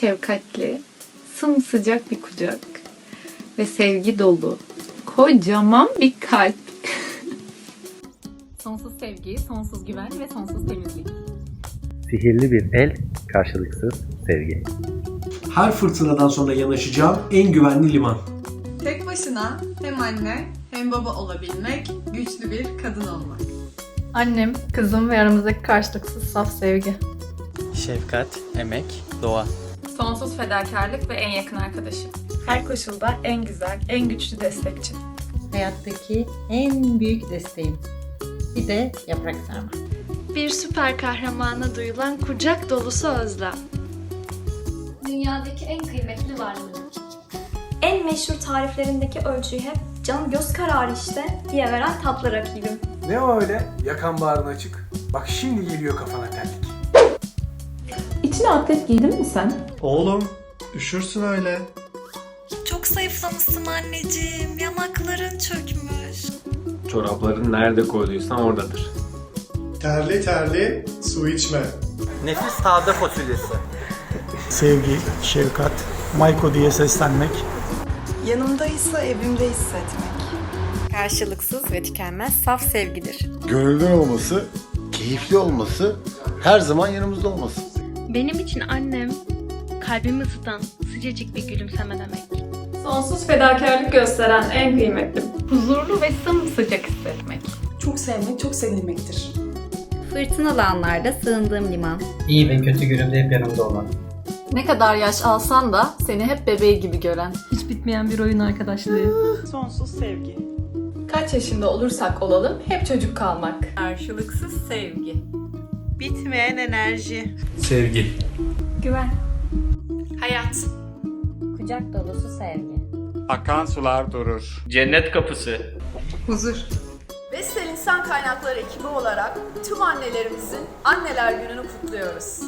şefkatli, sımsıcak bir kucak ve sevgi dolu kocaman bir kalp. sonsuz sevgi, sonsuz güven ve sonsuz temizlik. Sihirli bir el, karşılıksız sevgi. Her fırtınadan sonra yanaşacağım en güvenli liman. Tek başına hem anne hem baba olabilmek, güçlü bir kadın olmak. Annem, kızım ve aramızdaki karşılıksız saf sevgi. Şefkat, emek, doğa. Sonsuz fedakarlık ve en yakın arkadaşım. Her koşulda en güzel, en güçlü destekçi. Hayattaki en büyük desteğim. Bir de yaprak sarma. Bir süper kahramana duyulan kucak dolusu özlem. Dünyadaki en kıymetli varlığım. En meşhur tariflerindeki ölçüyü hep can göz kararı işte diye veren tatlı rakibim. Ne o öyle? Yakan bağrın açık. Bak şimdi geliyor kafana terlik. İçine atlet giydin mi sen? Oğlum, üşürsün öyle. Çok zayıflamışsın anneciğim. Yanakların çökmüş. Çorapların nerede koyduysan oradadır. Terli terli su içme. Nefis taze fasulyesi. Sevgi, şefkat, Mayko diye seslenmek. Yanımdaysa evimde hissetmek. Karşılıksız ve tükenmez saf sevgidir. Gönülden olması, keyifli olması, her zaman yanımızda olması. Benim için annem kalbimi ısıtan sıcacık bir gülümseme demek. Sonsuz fedakarlık gösteren en kıymetli. Huzurlu ve sımsıcak hissetmek. Çok sevmek, çok sevilmektir. Fırtınalı anlarda sığındığım liman. İyi ve kötü günümde hep yanımda olan. Ne kadar yaş alsan da seni hep bebeği gibi gören. Hiç bitmeyen bir oyun arkadaşlığı. Sonsuz sevgi. Kaç yaşında olursak olalım hep çocuk kalmak. Karşılıksız sevgi. Bitmeyen enerji. Sevgi. Güven. Hayat. Kucak dolusu sevgi. Akan sular durur. Cennet kapısı. Huzur. Vestel İnsan Kaynakları ekibi olarak tüm annelerimizin Anneler Günü'nü kutluyoruz.